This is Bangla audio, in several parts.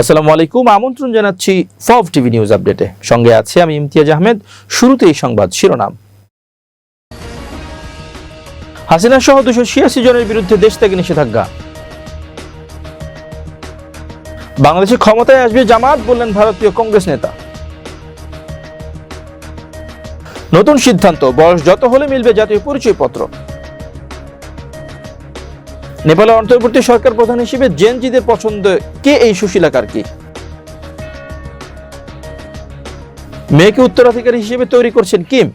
আসসালামু আলাইকুম, আমন্ত্রণ জানাচ্ছি ফব টিভি নিউজ আপডেটে সঙ্গে আছে আমি ইমতিয়াজ আহমেদ। শুরুতেই সংবাদ শিরোনাম। হাসিনা সহ দুশো ছিয়াশি জনের বিরুদ্ধে দেশ থেকে নিষেধাজ্ঞা। বাংলাদেশে ক্ষমতায় আসবে জামাত, বললেন ভারতীয় কংগ্রেস নেতা। নতুন সিদ্ধান্ত, বয়স যত হলে মিলবে জাতীয় পরিচয়পত্র। নেপালের অন্তর্বর্তী সরকার প্রধান হিসেবে জেনজিদের পছন্দ কে এই সুশীলা কার্কি? মেয়েকে উত্তরাধিকারী হিসেবে তৈরি করছেন কিম?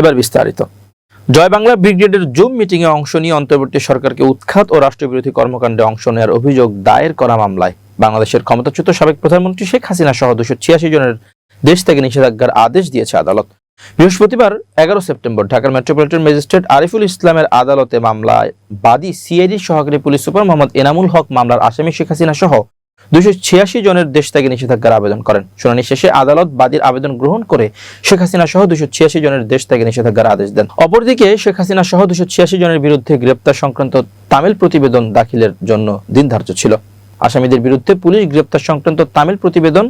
এবার বিস্তারিত। জয় বাংলা ব্রিগেডের জুম মিটিংয়ে অংশ নিয়ে অন্তর্বর্তী সরকারকে উৎখাত ও রাষ্ট্রবিরোধী কর্মকাণ্ডে অংশ নেওয়ার অভিযোগ দায়ের করা মামলায় বাংলাদেশের ক্ষমতাচ্যুত সাবেক প্রধানমন্ত্রী শেখ হাসিনা সহ দুশো ছিয়াশি জনের দেশ থেকে নিষেধাজ্ঞার আদেশ দিয়েছে আদালত। বৃহস্পতিবার এগারো সেপ্টেম্বর ঢাকার মেট্রোপলিটন ম্যাজিস্ট্রেট আরিফুল ইসলামের আদালতে মামলায় বাদী সিআইডি সহকারী পুলিশ সুপার মোহাম্মদ এনামুল হক মামলার আসামি শেখ হাসিনা সহ দুশো ছিয়াশি জনের দেশ থেকে নিষেধাজ্ঞার আবেদন করেন। শুনানি শেষে আদালত বাদীর আবেদন গ্রহণ করে শেখ হাসিনা সহ দুশো ছিয়াশি জনের দেশ থেকে নিষেধাজ্ঞার আদেশ দেন। অপরদিকে শেখ হাসিনা সহ দুশো ছিয়াশি জনের বিরুদ্ধে গ্রেপ্তার সংক্রান্ত তামিল প্রতিবেদন দাখিলের জন্য দিন ধার্য ছিল। আসামিদের বিরুদ্ধে পুলিশ গ্রেপ্তার সংক্রান্ত তামিল প্রতিবেদন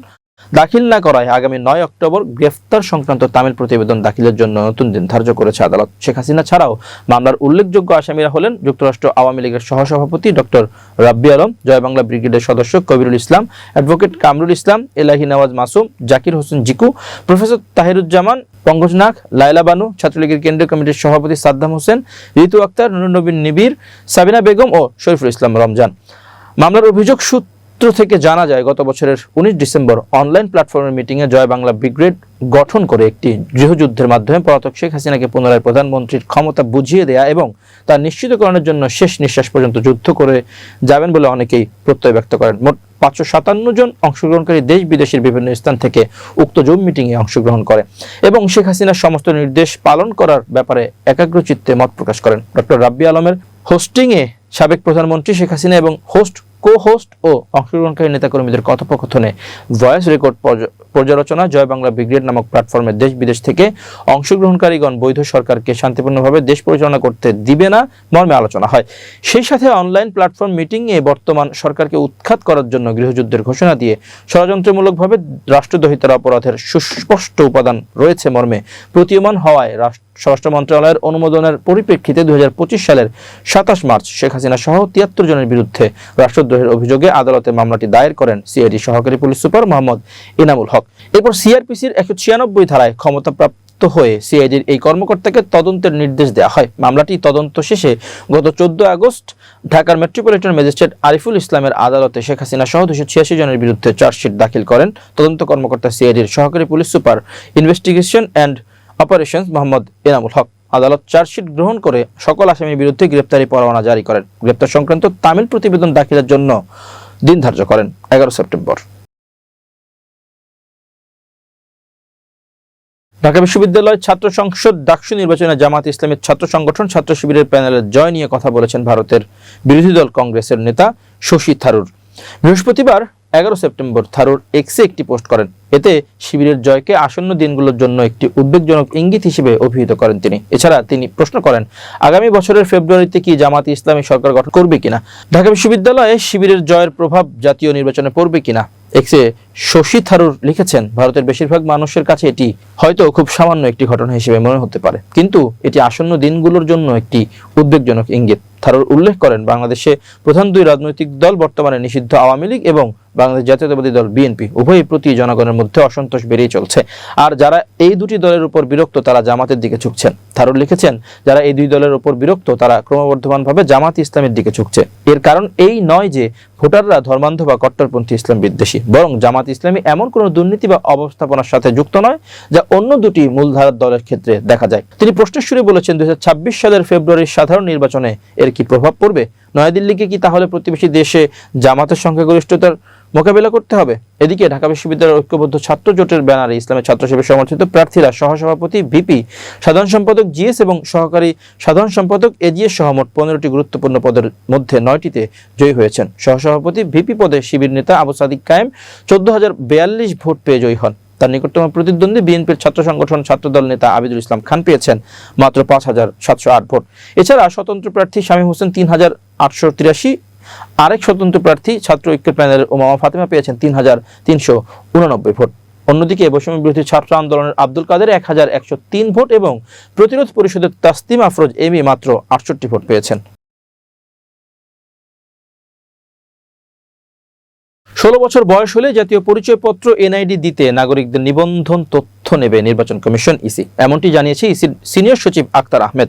দাখিল না করায় আগামী নয় অক্টোবর গ্রেফতার সংক্রান্ত তামিল প্রতিবেদন দাখিলের জন্য নতুন দিন ধার্য করেছে আদালত। শেখ হাসিনা ছাড়াও মামলার উল্লেখযোগ্য আসামিরা হলেন যুক্তরাষ্ট্র আওয়ামী লীগের সহসভাপতি ডক্টর রাব্বি আলম, জয় বাংলা ব্রিগেডের সদস্য কবিরুল ইসলাম, অ্যাডভোকেট কামরুল ইসলাম, এলাহি নওয়াজ মাসুম, জাকির হোসেন জিকু, প্রফেসর তাহিরুজ্জামান, পঙ্কজ নাগ লাইলা বানু, ছাত্রলীগের কেন্দ্রীয় কমিটির সভাপতি সাদ্দাম হোসেন, ঋতু আক্তার নুরনবীন নিবির সাবিনা বেগম ও শরীফুল ইসলাম রমজান। মামলার অভিযোগ সূত্র থেকে জানা যায়, গত বছরের উনিশ ডিসেম্বর অনলাইন প্ল্যাটফর্মের মিটিংয়ে জয় বাংলা ব্রিগেড গঠন করে একটি গৃহযুদ্ধের মাধ্যমে পলাতক শেখ হাসিনাকে পুনরায় প্রধানমন্ত্রীর ক্ষমতা বুঝিয়ে দেয়া এবং তা নিশ্চিতকরণের জন্য শেষ নিঃশ্বাস পর্যন্ত যুদ্ধ করে যাবেন বলে অনেকেই প্রত্যয় ব্যক্ত করেন। মোট পাঁচশো সাতান্ন জন অংশগ্রহণকারী দেশ বিদেশের বিভিন্ন স্থান থেকে উক্ত জুম মিটিংয়ে অংশগ্রহণ করে এবং শেখ হাসিনার সমস্ত নির্দেশ পালন করার ব্যাপারে একাগ্রচিত্তে মত প্রকাশ করেন। ডক্টর রাব্বি আলমের হোস্টিংয়ে সাবেক প্রধানমন্ত্রী শেখ হাসিনা এবং হোস্ট কো হোস্ট ও অংশগ্রহণকারী নেতাকর্মীদের কথোপকথনে ভয়েস রেকর্ড পর্যালোচনা জয় বাংলা ব্রিগেড নামক প্ল্যাটফর্মে দেশ বিদেশ থেকে অংশগ্রহণকারীগণ বৈধ সরকারকে শান্তিপূর্ণভাবে দেশ পরিচালনা করতে দিবে না মর্মে আলোচনা হয়। সেই সাথে অনলাইন প্ল্যাটফর্ম মিটিংয়ে বর্তমান সরকারকে উৎখাত করার জন্য গৃহযুদ্ধের ঘোষণা দিয়ে ষড়যন্ত্রমূলকভাবে রাষ্ট্রদ্রোহিতার অপরাধের সুস্পষ্ট উপাদান রয়েছে মর্মে। প্রতীয়মান হওয়ায় রাষ্ট্র, স্বরাষ্ট্র মন্ত্রণালয়ের অনুমোদনের পরিপ্রেক্ষিতে দুই হাজার পঁচিশ সালের সাতাশ মার্চ শেখ হাসিনা সহ তিয়াত্তর জনের বিরুদ্ধে রাষ্ট্রদ্রোহের অভিযোগে আদালতে মামলাটি দায়ের করেন সিআইডি সহকারী পুলিশ সুপার মোহাম্মদ ইনামুল হক। এরপর সিআরপিসির একশো ছিয়ানব্বই ধারায় ক্ষমতাপ্রাপ্ত হয়ে সিআইডির এই কর্মকর্তাকে তদন্তের নির্দেশ দেওয়া হয়। মামলাটি তদন্ত শেষে গত চোদ্দ আগস্ট ঢাকার মেট্রোপলিটন ম্যাজিস্ট্রেট আরিফুল ইসলামের আদালতে শেখ হাসিনা সহ দুশো ছিয়াশি জনের বিরুদ্ধে চার্জশিট দাখিল করেন। তদন্ত কর্মকর্তা সিআইডির সহকারী police super investigation and operations Mohammad Enamul Haque. আদালত চার্জশিট গ্রহণ করে সকল আসামির বিরুদ্ধে গ্রেপ্তারি পরোয়ানা জারি করেন। গ্রেপ্তার সংক্রান্ত তামিল প্রতিবেদন দাখিলের জন্য দিন ধার্য করেন। এগারো সেপ্টেম্বর। ঢাকা বিশ্ববিদ্যালয় ছাত্র সংসদ ডাকসু নির্বাচনে জামাত ইসলামের ছাত্র সংগঠন ছাত্র শিবিরের প্যানেলের জয় নিয়ে কথা বলেছেন ভারতের বিরোধী দল কংগ্রেসের নেতা শশী থারুর। বৃহস্পতিবার এগারো সেপ্টেম্বর থারুর এক্সে একটি পোস্ট করেন। এতে শিবিরের জয়কে আসন্ন দিনগুলোর জন্য একটি উদ্বেগজনক ইঙ্গিত হিসেবে অভিহিত করেন তিনি। এছাড়া তিনি প্রশ্ন করেন, আগামী বছরের ফেব্রুয়ারিতে কি জামাত ইসলামী সরকার গঠন করবে কিনা? ঢাকা বিশ্ববিদ্যালয়ে শিবিরের জয়ের প্রভাব জাতীয় নির্বাচনে পড়বে কিনা? এক্সে শশী থারুর লিখেছেন, ভারতের বেশিরভাগ মানুষের কাছে এটি হয়তো খুব সামান্য একটি ঘটনা হিসেবে মনে হতে পারে। কিন্তু এটি আসন্ন দিনগুলোর জন্য একটি উদ্বেগজনক ইঙ্গিত। থারুর উল্লেখ করেন, বাংলাদেশে প্রধান দুই রাজনৈতিক দল বর্তমানে নিষিদ্ধ আওয়ামী লীগ এবং বাংলাদেশ জাতীয়তাবাদী দল বিএনপি উভয় প্রতি জনগণের মধ্যে অসন্তোষ বেড়েই চলছে। আর যারা এই দুটি দলের উপর বিরক্ত, তারা জামাতের দিকে ঝুঁকছেন। থারুর লিখেছেন, যারা এই দুই দলের উপর বিরক্ত, তারা ক্রমবর্ধমানভাবে জামাত ইসলামের দিকে ঝুঁকছে। এর কারণ এই নয় যে ভোটাররা ধর্মান্ধ বা কট্টরপন্থী ইসলাম বিদ্বেষী। বরং জামাত ইসলামী এমন কোনো দুর্নীতি বা অবস্থাপনার সাথে যুক্ত নয়, যা অন্য দুটি মূলধারার দলের ক্ষেত্রে দেখা যায়। তিনি প্রশ্নের শুরু বলেছেন, দুই হাজার ছাব্বিশ সালের ফেব্রুয়ারির সাধারণ নির্বাচনে এর কি প্রভাব পড়বে? নয়াদিল্লিকে কি তাহলে প্রতিবেশী দেশে জামাতের সংখ্যাগরিষ্ঠতার মোকাবিলা করতে হবে? এদিকে ঢাকা বিশ্ববিদ্যালয়ের ঐক্যবদ্ধ ছাত্র জোটের ব্যানারে ইসলামের ছাত্র শিবির সমর্থিত প্রার্থীরা সহসভাপতি, ভিপি, সাধারণ সম্পাদক জিএস এবং সহকারী সাধারণ সম্পাদক এজিএস সহ মোট পনেরোটি গুরুত্বপূর্ণ পদের মধ্যে নয়টিতে জয়ী হয়েছেন। সহসভাপতি, ভিপি পদে শিবির নেতা আবু সাদিক কায়েম। চোদ্দ হাজার বিয়াল্লিশ ভোট পেয়ে জয়ী হন। তার নিকটতম প্রতিদ্বন্দ্বী বিএনপির ছাত্র সংগঠন ছাত্রদল নেতা আবিদুল ইসলাম খান পেয়েছেন মাত্র পাঁচ হাজার সাতশো আট ভোট। এছাড়া স্বতন্ত্র প্রার্থী শামীম হোসেন তিন হাজার আটশো তিরাশি আরেক স্বতন্ত্র প্রার্থী ছাত্র ঐক্য প্যানেলের ওমামা ফাতেমা পেয়েছেন তিন হাজার তিনশো উননব্বই ভোট। অন্যদিকে বৈষম্য বিরোধী ছাত্র আন্দোলনের আব্দুল কাদের এক হাজার একশো তিন ভোট এবং প্রতিরোধ পরিষদের তাসতিম আফরোজ এমি মাত্র আটষট্টি ভোট পেয়েছেন। ষোলো বছর বয়স হলে জাতীয় পরিচয়পত্র এনআইডি দিতে নাগরিকদের নিবন্ধন তথ্য নেবে নির্বাচন কমিশন ইসি। এমনটি জানিয়েছে ইসির সিনিয়র সচিব আক্তার আহমেদ।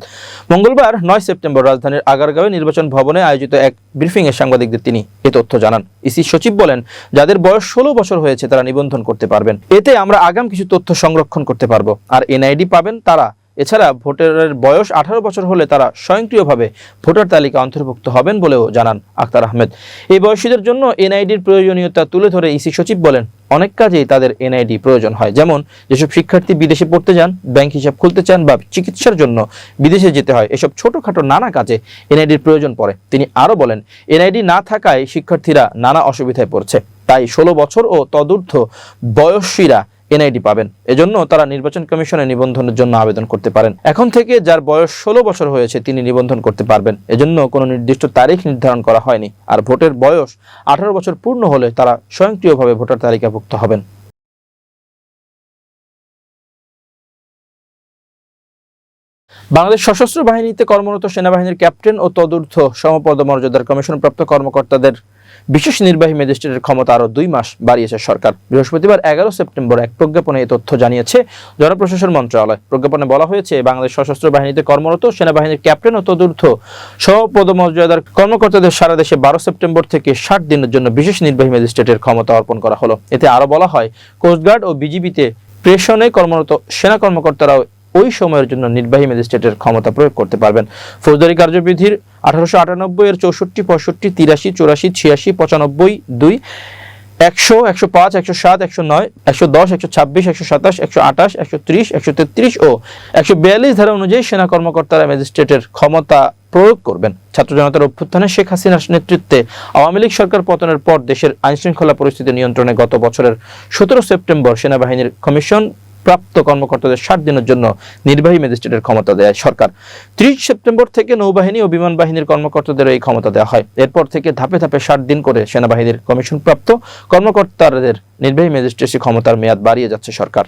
মঙ্গলবার, নয় সেপ্টেম্বর, রাজধানীর আগারগাঁওয়ে নির্বাচন ভবনে আয়োজিত এক ব্রিফিংয়ে সাংবাদিকদের তিনি এ তথ্য জানান। ইসি সচিব বলেন, যাদের বয়স ষোলো বছর হয়েছে তারা নিবন্ধন করতে পারবেন। এতে আমরা আগাম কিছু তথ্য সংরক্ষণ করতে পারব। আর এনআইডি পাবেন তারা। এছাড়া ভোটারের বয়স আঠারো বছর হলে তারা স্বয়ংক্রিয়ভাবে ভোটার তালিকা অন্তর্ভুক্ত হবেন বলেও জানান আক্তার আহমেদ। এই বয়সীদের জন্য এনআইডির প্রয়োজনীয়তা তুলে ধরে ইসি সচিব বলেন, অনেক কাজেই তাদের এনআইডি প্রয়োজন হয়। যেমন, যেসব শিক্ষার্থী বিদেশে পড়তে যান, ব্যাংক হিসাব খুলতে চান বা চিকিৎসার জন্য বিদেশে যেতে হয়, এসব ছোটখাটো নানা কাজে এনআইডির প্রয়োজন পড়ে। তিনি আরও বলেন, এনআইডি না থাকায় শিক্ষার্থীরা নানা অসুবিধায় পড়ছে। তাই ষোলো বছর ও তদূর্ধ্ব বয়সীরা এনআইডি পাবেন। এজন্য তারা নির্বাচন কমিশনে নিবন্ধনের জন্য আবেদন করতে পারেন। এখন থেকে যার বয়স ষোলো বছর হয়েছে, তিনি নিবন্ধন করতে পারবেন। এজন্য কোনো নির্দিষ্ট তারিখ নির্ধারণ করা হয়নি। আর ভোটের বয়স আঠারো বছর পূর্ণ হলে তারা স্বয়ংক্রিয়ভাবে ভোটার তালিকাভুক্ত হবেন। বাংলাদেশ সশস্ত্র বাহিনীতে কর্মরত সেনাবাহিনীর ক্যাপ্টেন ও তদূর্ধ্ব সমপদ মর্যাদার কমিশনপ্রাপ্ত কর্মকর্তাদের বিশেষ নির্বাহী ম্যাজিস্ট্রেটের ক্ষমতা আরও দুই মাস বাড়িয়েছে সরকার। বৃহস্পতিবার এগারো সেপ্টেম্বর এক প্রজ্ঞাপনে এই তথ্য জানিয়েছে জনপ্রশাসন মন্ত্রণালয়। প্রজ্ঞাপনে বলা হয়েছে, বাংলাদেশ সশস্ত্র বাহিনীতে কর্মরত সেনাবাহিনীর ক্যাপ্টেন ও তদূর্ধ্ব সহপদমর্যাদার কর্মকর্তাদের সারা দেশে বারো সেপ্টেম্বর থেকে ষাট দিনের জন্য বিশেষ নির্বাহী ম্যাজিস্ট্রেটের ক্ষমতা অর্পণ করা হলো। এতে আরও বলা হয়, কোস্টগার্ড ও বিজিবিতে প্রেশনে কর্মরত সেনা কর্মকর্তারাও ওই সময়ের জন্য নির্বাহী ম্যাজিস্ট্রেটের ক্ষমতা প্রয়োগ করতে পারবেন। ফৌজদারি কার্যবিধির আঠারোশো আটানব্বই এর চৌষট্টি, পঁয়ষট্টি, তিরাশি, চুরাশি, ছিয়াশি, পঁচানব্বই, দুই, একশো একশো পাঁচ, একশো সাত, একশো নয়, একশো দশ, একশো ছাব্বিশ, একশো সাতাশ, একশো আঠাশ একশো ত্রিশ, একশো তেত্রিশ ও একশো বিয়াল্লিশ ধারা অনুযায়ী সেনা কর্মকর্তারা ম্যাজিস্ট্রেটের ক্ষমতা প্রয়োগ করবেন। ছাত্র জনতার অভ্যুত্থানে শেখ হাসিনার নেতৃত্বে আওয়ামী লীগ সরকার পতনের পর দেশের আইনশৃঙ্খলা পরিস্থিতি নিয়ন্ত্রণে গত বছরের সতেরো সেপ্টেম্বর সেনাবাহিনীর কমিশন প্রাপ্ত কর্মকর্তাদের ষাট দিনের জন্য নির্বাহী ম্যাজিস্ট্রেটের ক্ষমতা দেয় সরকার। ত্রিশ সেপ্টেম্বর থেকে নৌবাহিনী ও বিমান বাহিনীর কর্মকর্তাদের এই ক্ষমতা দেওয়া হয়। এরপর থেকে ধাপে ধাপে ষাট দিন করে সেনাবাহিনীর কমিশন প্রাপ্ত কর্মকর্তাদের নির্বাহী ম্যাজিস্ট্রেসি ক্ষমতার মেয়াদ বাড়িয়ে যাচ্ছে সরকার।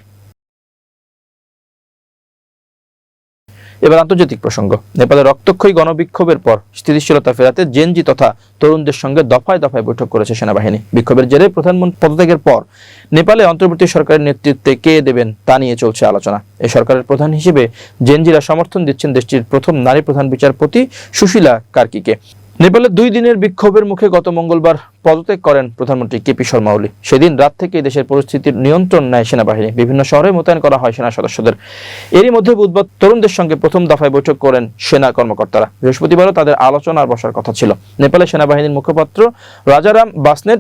এবার আন্তর্জাতিক প্রসঙ্গ। নেপালে রক্তক্ষয়ী গণবিক্ষোভের পর স্থিতিশীলতা ফেরাতে জেনজি তথা তরুণদের সঙ্গে দফায় দফায় বৈঠক করেছে সেনাবাহিনী। বিক্ষোভের জেরে প্রধানমন্ত্রী পদত্যাগের পর নেপালে অন্তর্বর্তী সরকারের নেতৃত্বে কে দেবেন তা নিয়ে চলছে আলোচনা। এই সরকারের প্রধান হিসেবে জেনজিরা সমর্থন দিচ্ছেন দেশটির প্রথম নারী প্রধান বিচারপতি সুশীলা কার্কিকে। নেপালের দুই দিনের বিক্ষোভের মুখে গত মঙ্গলবার পদত্যাগ করেন প্রধানমন্ত্রী কেপি শর্মা ওলি। সেদিন রাত থেকে দেশের পরিস্থিতির নিয়ন্ত্রণ নেয় সেনাবাহিনী। বিভিন্ন শহরে মোতায়েন করা হয় সেনা সদস্যদের। এরই মধ্যে বুধবার তরুণদের সঙ্গে প্রথম দফায় বৈঠক করেন সেনা কর্মকর্তারা। বৃহস্পতিবারও তাদের আলোচনার বসার কথা ছিল। নেপালের সেনাবাহিনীর মুখপাত্র রাজারাম বাসনেট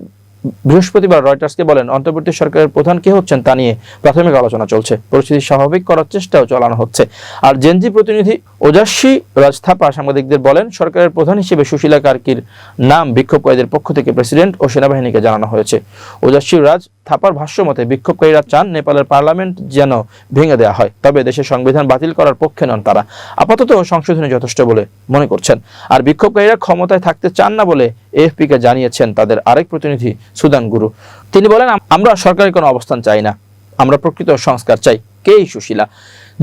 বৃহস্পতিবার রয়টার্সকে বলেন, অন্তর্বর্তী সরকারের প্রধান কে হচ্ছেন তা নিয়ে প্রাথমিক আলোচনা চলছে। পরিস্থিতি স্বাভাবিক করার চেষ্টাও চালানো হচ্ছে। আর জেনজি প্রতিনিধি ওজাস্বী রাজথাপা সাংবাদিকদের বলেন, সরকারের প্রধান হিসেবে সুশীলা কার্কির নাম বিক্ষোভকারীদের পক্ষ থেকে প্রেসিডেন্ট ও সেনাবাহিনীকে জানানো হয়েছে। ওজাস্বী রাজ থাপার ভাষ্য মতে, বিক্ষোভকারীরা চান নেপালের পার্লামেন্ট যেন ভেঙে দেওয়া হয়, তবে দেশের সংবিধান বাতিল করার পক্ষে নন তারা। আপাতত সংশোধনী যথেষ্ট বলে মনে করছেন। আর বিক্ষোভকারীরা ক্ষমতায় থাকতে চান না বলে এএফপি কে জানিয়েছেন তাদের আরেক প্রতিনিধি সুদান গুরু। তিনি বলেন আমরা সরকারি কোনো অবস্থান চাই না। আমরা প্রকৃত সংস্কার চাই। কে সুশীলা?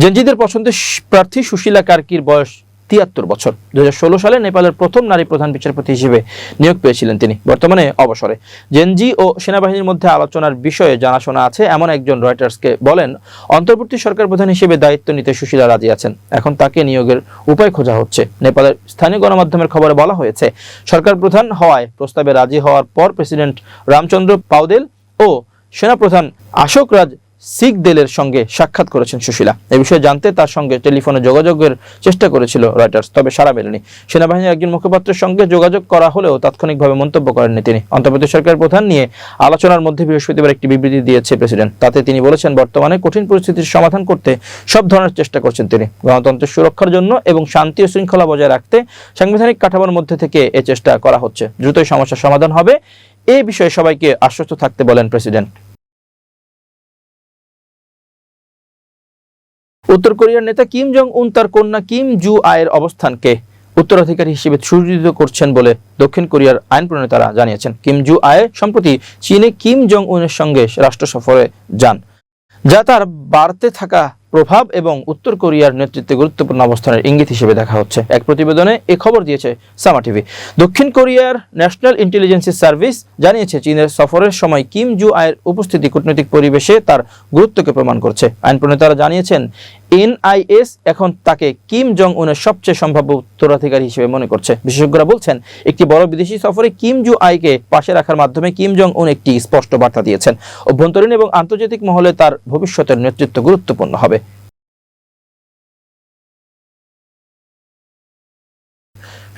জেনজিদের পছন্দের প্রার্থী সুশীলা কার্কির বয়স তিয়াত্তর বছর। দুহাজার ষোলো সালে নেপালের প্রথম নারী প্রধান বিচারপতি হিসেবে নিয়োগ পেয়েছিলেন তিনি। বর্তমানে অবসরে। জেনজি ও সেনাবাহিনীর মধ্যে আলোচনার বিষয়ে জানাশোনা আছে, এমন একজন রয়টার্সকে বলেন, অন্তর্বর্তী সরকার প্রধান হিসেবে দায়িত্ব নিতে সুশীলা রাজি আছেন। এখন তাকে নিয়োগের উপায় খোঁজা হচ্ছে। নেপালের স্থানীয় গণমাধ্যমের খবরে বলা হয়েছে, সরকার প্রধান হওয়ায় প্রস্তাবে রাজি হওয়ার পর প্রেসিডেন্ট রামচন্দ্র পাউদেল ও সেনাপ্রধান আশোক রাজ শিখ দেলের সঙ্গে সাক্ষাৎ করেছেন সুশীলা। এ বিষয়ে জানতে তার সঙ্গে টেলিফোনে যোগাযোগের চেষ্টা করেছিল রয়টার্স, তবে সাড়া মেলেনি। সেনাবাহিনীর একজন মুখপাত্রের সঙ্গে যোগাযোগ করা হলেও তাৎক্ষণিকভাবে মন্তব্য করেননি তিনি। অন্তর্বর্তী সরকারের প্রধান নিয়ে আলোচনার মধ্যে বৃহস্পতিবার একটি বিবৃতি দিয়েছে প্রেসিডেন্ট। তাতে তিনি বলেছেন, বর্তমানে কঠিন পরিস্থিতির সমাধান করতে সব ধরনের চেষ্টা করছেন তিনি। গণতন্ত্রের সুরক্ষার জন্য এবং শান্তি ও শৃঙ্খলা বজায় রাখতে সাংবিধানিক কাঠামোর মধ্যে থেকে এ চেষ্টা করা হচ্ছে। দ্রুতই সমস্যার সমাধান হবে। এ বিষয়ে সবাইকে আশ্বস্ত থাকতে বলেন প্রেসিডেন্ট। উত্তর কোরিয়ার নেতা কিম জং উন তার কন্যা কিম জু আয়ের অবস্থানকে উত্তরাধিকারী হিসেবে সুযোজিত করছেন বলে দক্ষিণ কোরিয়ার আইন প্রণেতারা জানিয়েছেন। কিম জু আয়ে সম্প্রতি চীনে কিম জং উনের সঙ্গে রাষ্ট্র সফরে যান, যা তার বাড়তে থাকা প্রভাব এবং উত্তর কোরিয়ার নেতৃত্বে গুরুত্বপূর্ণ অবস্থানের ইঙ্গিত হিসেবে দেখা হচ্ছে। এক প্রতিবেদনে এ খবর দিয়েছে সামা টিভি। দক্ষিণ কোরিয়ার ন্যাশনাল ইন্টেলিজেন্সি সার্ভিস জানিয়েছে, চীনের সফরের সময় কিম জু আয়ের উপস্থিতি কূটনৈতিক পরিবেশে তার গুরুত্বকে প্রমাণ করছে। আইন প্রণেতারা জানিয়েছেন এনআইএস এখন তাকে কিম জং উনের সবচেয়ে সম্ভাব্য উত্তরাধিকারী হিসেবে মনে করছে। বিশেষজ্ঞরা বলছেন, একটি বড় বিদেশি সফরে কিম জু আইকে পাশে রাখার মাধ্যমে কিম জং উন একটি স্পষ্ট বার্তা দিয়েছেন। অভ্যন্তরীণ এবং আন্তর্জাতিক মহলে তার ভবিষ্যতের নেতৃত্ব গুরুত্বপূর্ণ হবে।